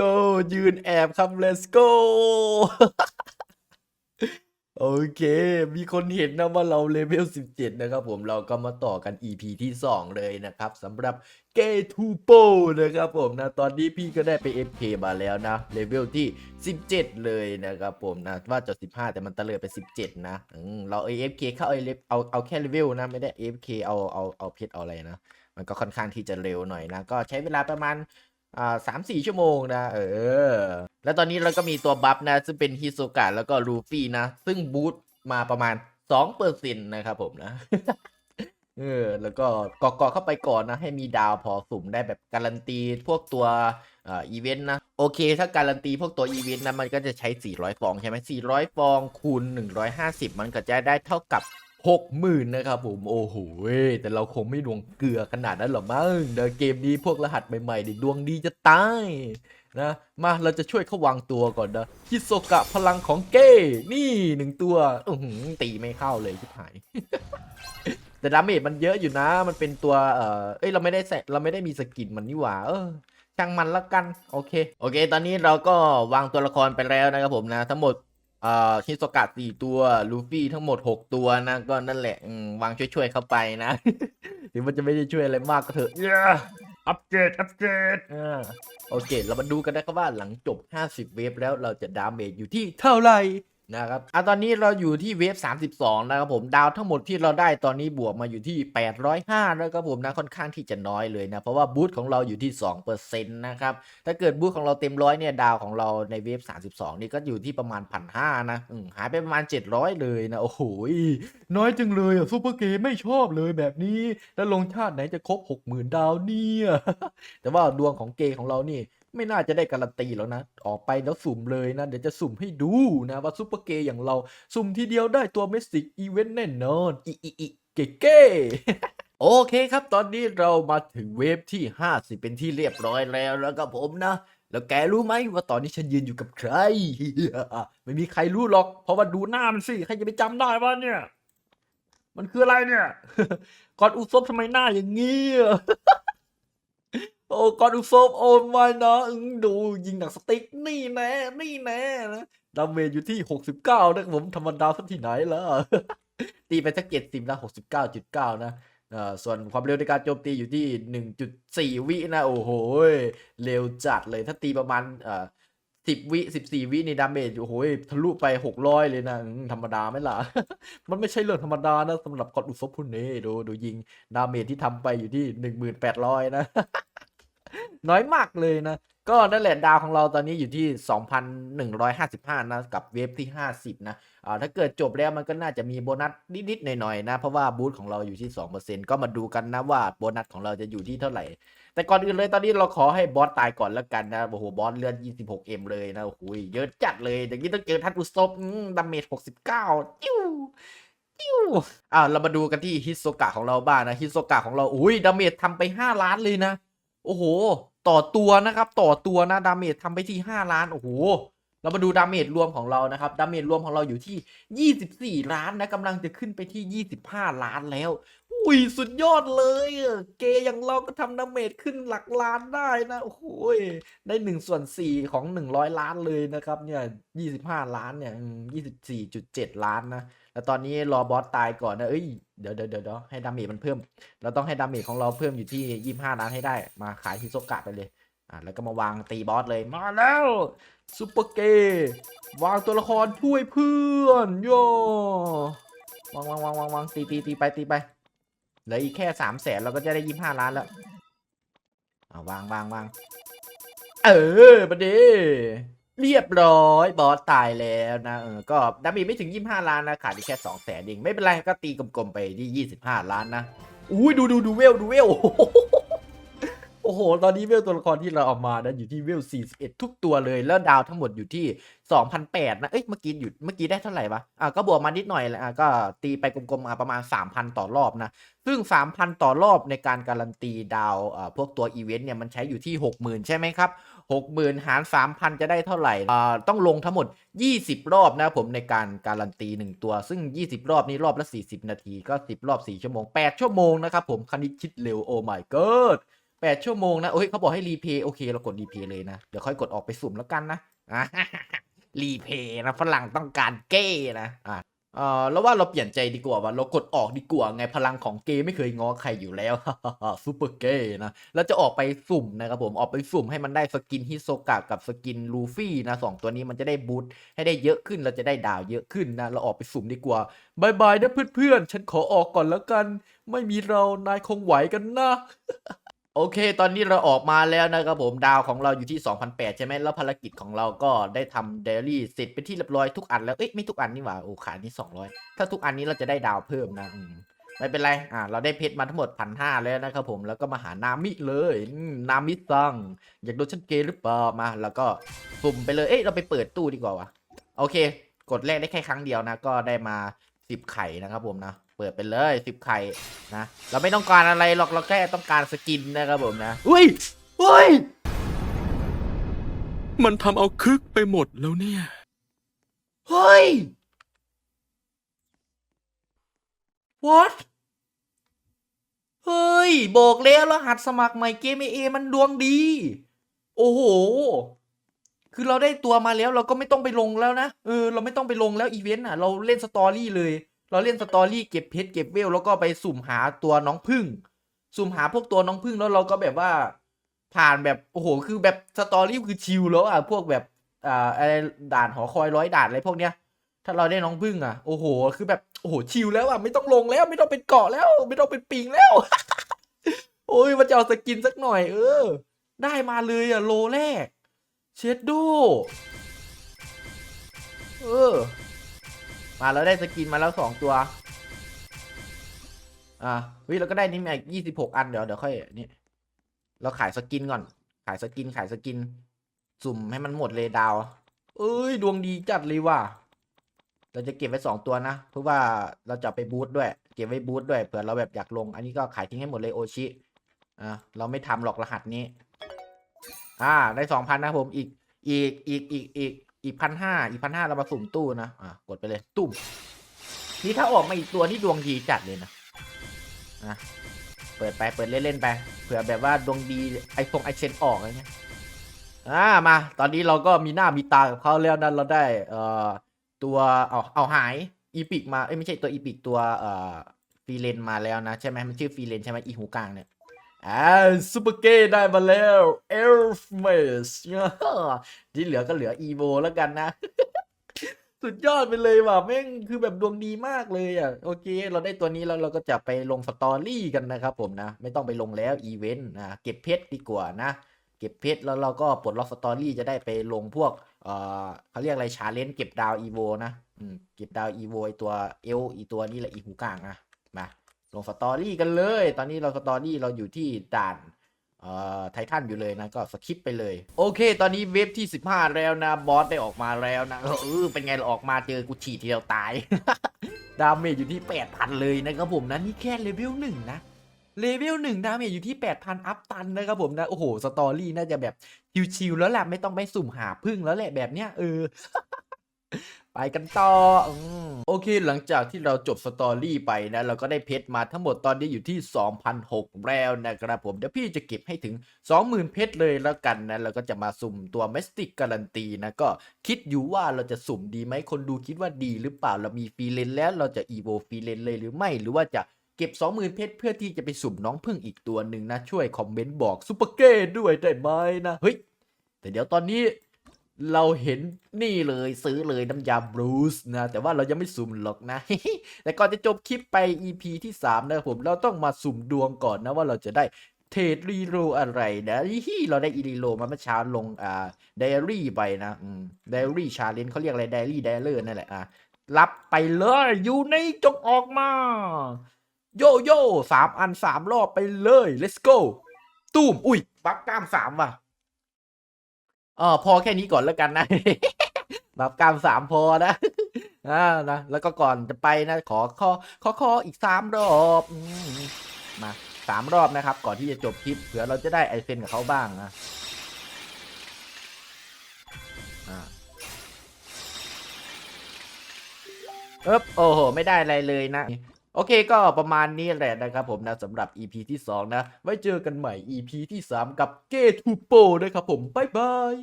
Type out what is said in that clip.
go ยืนแอบครับ let's go โอเค มีคนเห็นนะว่าเราเลเวล 17 นะครับผม เราก็มาต่อกัน EP ที่ 2 เลยนะครับสำหรับ g a t o p o นะครับผมนะ ตอนนี้พี่ก็ได้ไป FK มาแล้วนะ เลเวลที่ 17 เลยนะครับผมนะ ว่าจะ 15 แต่มันตะเลยไป 17 นะอืมเรา AFK เข้าเอาเอาเอาแค่เลเวลนะ ไม่ได้ FK เอาเอาเอาเพชรเอาอะไรนะ มันก็ค่อนข้างที่จะเร็วหน่อยนะ ก็ใช้เวลาประมาณ อ่าสามสี่ชั่วโมงนะ เออ แล้วตอนนี้เราก็มีตัวบัฟนะ ซึ่งเป็นฮิโซกะแล้วก็ลูฟี่นะ ซึ่งบูตมาประมาณ2เปอร์เซ็นต์นะครับผมนะ เออ แล้วก็กอกเข้าไปก่อนนะ ให้มีดาวพอสุ่มได้แบบการันตีพวกตัวอ่ออีเวนต์นะ โอเค ถ้าการันตีพวกตัวอีเวนต์นะ มันก็จะใช้ 400 ฟองใช่ไหม400 ฟองคูณ 150 มันก็จะได้เท่ากับ หกหมื่นนะครับผมโอ้โหแต่เราคงไม่ดวงเกลือขนาดนั้นหรอกมั้งเดี๋ยวเกมนี้พวกรหัสใหม่ๆเด็ดวงดีจะตายนะมาเราจะช่วยเขาวางตัวก่อนนะฮิโซกะพลังของเก้นี่หนึ่งตัวอือหือตีไม่เข้าเลยชิบหาย แต่ดาเมจมันเยอะอยู่นะ มันเป็นตัวเออเอ้ยเราไม่ได้ใส่เราไม่ได้มีสกินมันนี่หว่าเออช่างมันละกันโอเค โอเค ตอนนี้เราก็วางตัวละครไปแล้วนะครับผมนะ ทั้งหมด เอ่อฮิโซกะสี่ตัวลูฟี่ทั้งหมดหกตัวนะ ก็นั่นแหละอืมวางช่วยๆเข้าไปนะ ถึงมันจะไม่ได้ช่วยอะไรมากก็เถอะอัปเกรดอัปเกรดอ่าโอเค เรามาดูกันนะครับว่าหลังจบ 50 เวฟแล้วเราจะดาเมจอยู่ที่เท่าไหร่ นะครับอะตอนนี้เราอยู่ที่เวฟ 32 นะครับผมดาวทั้งหมดที่เราได้ตอนนี้บวกมาอยู่ที่ 805 นะครับผมนะค่อนข้างที่จะน้อยเลยนะ เพราะว่าบูทของเราอยู่ที่ 2%นะครับ ถ้าเกิดบูทของเราเต็มร้อยเนี่ยดาวของเราในเวฟ 32 นี่ก็อยู่ที่ประมาณพันห้านะหายไปประมาณ 700 เลยนะ โอ้โห น้อยจังเลยอะซูเปอร์เกมไม่ชอบเลยแบบนี้ แล้วลงชาติไหนจะครบ 60,000 ดาวเนี่ย แต่ว่าดวงของเกของเรานี่ ไม่น่าจะได้การันตีแล้วนะ ออกไปแล้วสุ่มเลยนะ เดี๋ยวจะสุ่มให้ดูนะว่าซูเปอร์เกย์อย่างเรา สุ่มทีเดียวได้ตัวเมสิกอีเวนต์แน่นอนอีอีอีเก๋เก้โอเคครับ ตอนนี้เรามาถึงเวฟที่ 50 เป็นที่เรียบร้อยแล้วแล้วก็ผมนะ แล้วแกรู้ไหมว่าตอนนี้ฉันยืนอยู่กับใคร ไม่มีใครรู้หรอก เพราะว่าดูหน้ามันสิ ใครจะไปจำได้วะเนี่ย มันคืออะไรเนี่ยกอดอุซบทำไมหน้าอย่างงี้ โอ้กอดอุซบโอนไว้นะอึ้งดูยิงหนังสติ๊กนี่แน่นี่แน่นะดาเมจอยู่ที่ 69นะครับผมธรรมดาสักที่ไหนล่ะตีไปสักเจ็ดสิบนะหกสิบเก้าจุดเก้านะเอ่อส่วนความเร็วในการโจมตีอยู่ที่หนึ่งจุดสี่วินะ โอ้โห เร็วจัดเลยถ้าตีประมาณเอ่อสิบวิสิบสี่วิในดาเมจโอ้โหยทะลุไปหกร้อยเลยนะ ธรรมดาไหมล่ะ มันไม่ใช่เรื่องธรรมดานะสำหรับกอดอุซบคุณเน่ดูดูยิงดาเมจที่ทำไปอยู่ที่หนึ่งหมื่นแปดร้อยนะ น้อยมากเลยนะ ก็นั่นแหละดาวของเราตอนนี้อยู่ที่ 2,155 นะ กับเวฟที่ 50 นะอ่าถ้าเกิดจบแล้วมันก็น่าจะมีโบนัสนิดๆหน่อยๆนะ เพราะว่าบูธของเราอยู่ที่ 2%ก็มาดูกันนะว่าโบนัสของเราจะอยู่ที่เท่าไหร่ แต่ก่อนอื่นเลยตอนนี้เราขอให้บอสตายก่อนแล้วกันนะโอ้โหบอสเลือด 26M เลยนะโอ้โหเยอะจัดเลยอย่างนี้ต้องเจอทันอุซบดาเมจ69จิ้วจิ้วอ่าเรามาดูกันที่ฮิโซกะของเราบ้างนะฮิโซกะของเราอุ้ยดาเมจทำไป 5 ล้านเลยนะ โอ้โห ต่อตัวนะครับ ต่อตัวนะดาเมจทำไปที่ 5 ล้าน โอ้โห เรามาดูดาเมจรวมของเรานะครับ ดาเมจรวมของเราอยู่ที่ 24 ล้านนะกำลังจะขึ้นไปที่ 25 ล้านแล้ว อุ้ยสุดยอดเลย เกยอย่างเราก็ทำดาเมจขึ้นหลักล้านได้นะ โอ้โหยได้หนึ่งส่วนสี่ของ 100 ล้านเลยนะครับเนี่ย 25 ล้านเนี่ย 24.7 ล้านนะ แล้วตอนนี้รอบอสตายก่อนนะ เอ้ย เดี๋ยวเดี๋ยวเดี๋ยวให้ดาเมจมันเพิ่ม เราต้องให้ดาเมจของเราเพิ่มอยู่ที่ 25 ล้านให้ได้ มาขายฮิโซกะไปเลย อะแล้วก็มาวางตีบอสเลย มาแล้ว ซูเปอร์เกย์วางตัวละครช่วยเพื่อนโยวางวางวางวางวางตีตีตีไปตีไปเหลืออีกแค่สามแสนเราก็จะได้25ล้านแล้วอ่าวางวางวางเออประเดเรียบร้อยบอสตายแล้วนะเออก็ดาเมจไม่ถึง 25 ล้านนะขาดอีกแค่2แสนเองไม่เป็นไรก็ตีกลมๆไปที่ 25 ล้านนะอุ้ยดูดูดูเวลดูเวล อ้โห ตอนนี้เวลตัวละครที่เราเอามานะอยู่ที่เวล 41 ทุกตัวเลย แล้วดาวทั้งหมดอยู่ที่ 2,008นะ เอ้ย เมื่อกี้อยู่เมื่อกี้ได้เท่าไหร่วะ อะก็บวกมานิดหน่อยแหละอะก็ตีไปกลมๆมาประมาณ 3,000 ต่อรอบนะ ซึ่ง 3,000 ต่อรอบในการการันตีดาวอ่าพวกตัวอีเวนต์เนี่ยมันใช้อยู่ที่ 60,000 ใช่ไหมครับ60,000 หาร 3,000 จะได้เท่าไหร่อ่าต้องลงทั้งหมด 20 รอบนะผมในการการันตี 1 ตัว ซึ่ง 20 รอบนี้รอบละ 40 นาที ก็ 10 รอบ 4 ชั่วโมง 8 ชั่วโมงนะครับผมคณิตคิดเร็วโอ้ my god แปดชั่วโมงนะโอ้ยเขาบอกให้รีเพย์โอเคเรากดรีเพย์เลยนะ เดี๋ยวค่อยกดออกไปสุ่มแล้วกันนะรีเพย์นะฝรั่งต้องการเก้นะอะเออแล้วว่าเราเปลี่ยนใจดีกว่าว่าเรากดออกดีกว่าไงพลังของเกย์ไม่เคยง้อใครอยู่แล้วซูเปอร์เกย์นะแล้วจะออกไปสุ่มนะครับผมออกไปสุ่มให้มันได้สกินฮิโซกะกับสกินลูฟี่นะสองตัวนี้มันจะได้บูทให้ได้เยอะขึ้นเราจะได้ดาวเยอะขึ้นนะเราออกไปสุ่มดีกว่าบายบายนะเพื่อนๆ ฉันขอออกก่อนแล้วกัน ไม่มีเรานายคงไหวกันนะ โอเค ตอนนี้เราออกมาแล้วนะครับผมดาวของเราอยู่ที่ 2008 ใช่ไหมแล้วภารกิจของเราก็ได้ทำเดลี่เสร็จเป็นที่เรียบร้อยทุกอันแล้ว เอ้ยไม่ทุกอันนี่หว่า โอ้ขานี่ 200 ถ้าทุกอันนี้เราจะได้ดาวเพิ่มนะมไม่เป็นไร อ่า เราได้เพชรมาทั้งหมดพันห้าแล้วนะครับผม แล้วก็มาหานามิเลย นามิซัง อยากโดนฉันเกย์หรือเปล่า มา แล้วก็สุ่มไปเลย เอ้ย เราไปเปิดตู้ดีกว่าวะ โอเค กดแรกได้แค่ครั้งเดียวนะ ก็ได้มา10ไข่นะครับผมนะ เปิดไปเลย10ไข่นะ เราไม่ต้องการอะไรหรอกเราแค่ต้องการสกินนะครับผมนะ อุ้ยอุ้ย มันทำเอาคึกไปหมดแล้วเนี่ย เฮ้ย what เฮ้ย บอกแล้วรหัสสมัครใหม่เกมเอมันดวงดี โอ้โห คือเราได้ตัวมาแล้วเราก็ไม่ต้องไปลงแล้วนะ เออ เราไม่ต้องไปลงแล้วอีเวนต์อะ เราเล่นสตอรี่เลย เราเล่นสตอรี่เก็บเพชรเก็บเวลแล้วก็ไปสุ่มหาตัวน้องพึ่ง สุ่มหาพวกตัวน้องพึ่งแล้วเราก็แบบว่า ผ่านแบบโอ้โหคือแบบสตอรี่คือชิลแล้วอะพวกแบบอ่าอะไรด่านหอคอยร้อยด่านอะไรพวกเนี้ย ถ้าเราได้น้องพึ่งอะโอ้โห คือแบบโอ้โหชิลแล้วอะไม่ต้องลงแล้วไม่ต้องเป็นเกาะแล้ว ไม่ต้องเป็นปิงแล้ว โอ้ยมันจะเอาสกินสักหน่อย เออ ได้มาเลยอะโลแรกเชดโดเออ มาแล้วได้สกินมาแล้วสองตัว อ่าเฮ้ยเราก็ได้นี่มาอีกยี่สิบหกอันเดี๋ยวเดี๋ยวค่อยนี่เราขายสกินก่อน ขายสกินขายสกิน สุ่มให้มันหมดเลยดาว เอ้ย ดวงดีจัดเลยว่ะ เราจะเก็บไว้สองตัวนะ เพราะว่าเราจะไปบูทด้วย เก็บไว้บูทด้วยเผื่อเราแบบอยากลง อันนี้ก็ขายทิ้งให้หมดเลยโอชิ อ่าเราไม่ทำหรอกรหัสนี้ อ่า ได้สองพันนะผมอีก อีก อีก อีก อีก อีกพันห้าอีกพันห้าเรามาสุ่มตู้นะ อะ กดไปเลย ตุ้มนี่ถ้าออกมาอีกตัวนี่ดวงดีจัดเลยนะอะเปิดไป เปิดเล่นๆไป เผื่อแบบว่าดวงดีไอฟงไอเชนออกอะไรเงี้ย อ่า มา ตอนนี้เราก็มีหน้ามีตากับเขาแล้วนะเราได้ เอ่อ ตัว เอาเอาหาย อีพิกมา เอ้ยไม่ใช่ตัวอีพิกตัว เอ่อฟีเลนมาแล้วนะ ใช่ไหมมันชื่อฟีเลนใช่ไหมอีหูกลางเนี่ย อ่าซูเปอร์เกย์ได้มาแล้วเอลฟ์เมสที่เหลือก็เหลืออีโวแล้วกันนะ สุดยอดไปเลยว่ะแม่งคือแบบดวงดีมากเลยอะโอเค เราได้ตัวนี้แล้วเราก็จะไปลงสตอรี่กันนะครับผมนะ ไม่ต้องไปลงแล้วอีเวนต์นะเก็บเพชรดีกว่านะ เก็บเพชรแล้วเราก็ปลดล็อกสตอรี่จะได้ไปลงพวกเอ่อเขาเรียกอะไรชาเลนจ์เก็บดาวอีโวนะอืมเก็บดาวอีโวไอตัวเอลอีตัวนี้แหละอีหูกลางนะมา ลงสตอรี่กันเลย ตอนนี้เราสตอรี่เราอยู่ที่ด่านเอ่อไททันอยู่เลยนะก็สคิปไปเลย โอเค ตอนนี้เวฟที่ 15 แล้วนะ บอสได้ออกมาแล้วนะเออเป็นไงเราออกมาเจอกูฉีดทีเดียวตาย ดาเมจอยู่ที่ 8,000 เลยนะครับผมนะนี่แค่เลเวลหนึ่งนะเลเวลหนึ่งดาเมจอยู่ที่ 8,000 อัพตันนะครับผมนะ โอ้โห สตอรี่น่าจะแบบชิวๆแล้วแหละไม่ต้องไปสุ่มหาพึ่งแล้วแหละแบบเนี้ยเออ ไปกันต่ออโอเคหลังจากที่เราจบสตอรี่ไปนะ เราก็ได้เพชรมาทั้งหมดตอนนี้อยู่ที่ 2,006แล้วนะครับผมเดี๋ยวพี่จะเก็บให้ถึง 20,000 เพชรเลยแล้วกันนะแล้วก็จะมาสุ่มตัวเมสติกการันตีนะก็คิดอยู่ว่าเราจะสุ่มดีไหมคนดูคิดว่าดีหรือเปล่าเรามีฟรีเลนแล้วเราจะอีโวฟรีเลนเลยหรือไม่หรือว่าจะเก็บ 20,000 เพชรเพื่อที่จะไปสุ่มน้องพึ่งอีกตัวหนึ่งนะช่วยคอมเมนต์บอกซูเปอร์เก้ด้วยได้ไหมนะเฮ้ยแต่เดี๋ยวตอนนี้ เราเห็นนี่เลยซื้อเลยน้ำยาบรูซนะ แต่ว่าเรายังไม่สุ่มหรอกนะ แต่ก่อนจะจบคลิปไป EP ที่ 3 นะครับผมเราต้องมาสุ่มดวงก่อนนะว่าเราจะได้เทรดรีโรอะไรนะฮิเราได้อีรีโรมาเมื่อเช้าลงอ่าไดอารี่ไปนะไดอารี่ชาเลนเขาเรียกอะไรไดอารี่ไดอาเลอร์นั่นแหละอะรับไปเลยอยู่ในจงออกมา โยโย่สามอันสามรอบไปเลย let's go ตูมอุ้ย บักกล้ามสามว่ะ อ๋อพอแค่นี้ก่อนแล้วกันนะ แบบกรรมสามพอนะอ่านะแล้วก็ก่อนจะไปนะ ขอขอขอขออีกสามรอบมาสามรอบนะครับ ก่อนที่จะจบคลิปเผื่อเราจะได้ไอเซนกับเขาบ้างนะเอ๊บโอ้โห ไม่ได้อะไรเลยนะ โอเคก็ประมาณนี้แหละนะครับผมนะสำหรับ EP ที่ 2 นะ ไว้เจอกันใหม่ EP ที่ 3 กับเกทูโปนะครับผม บ๊ายบาย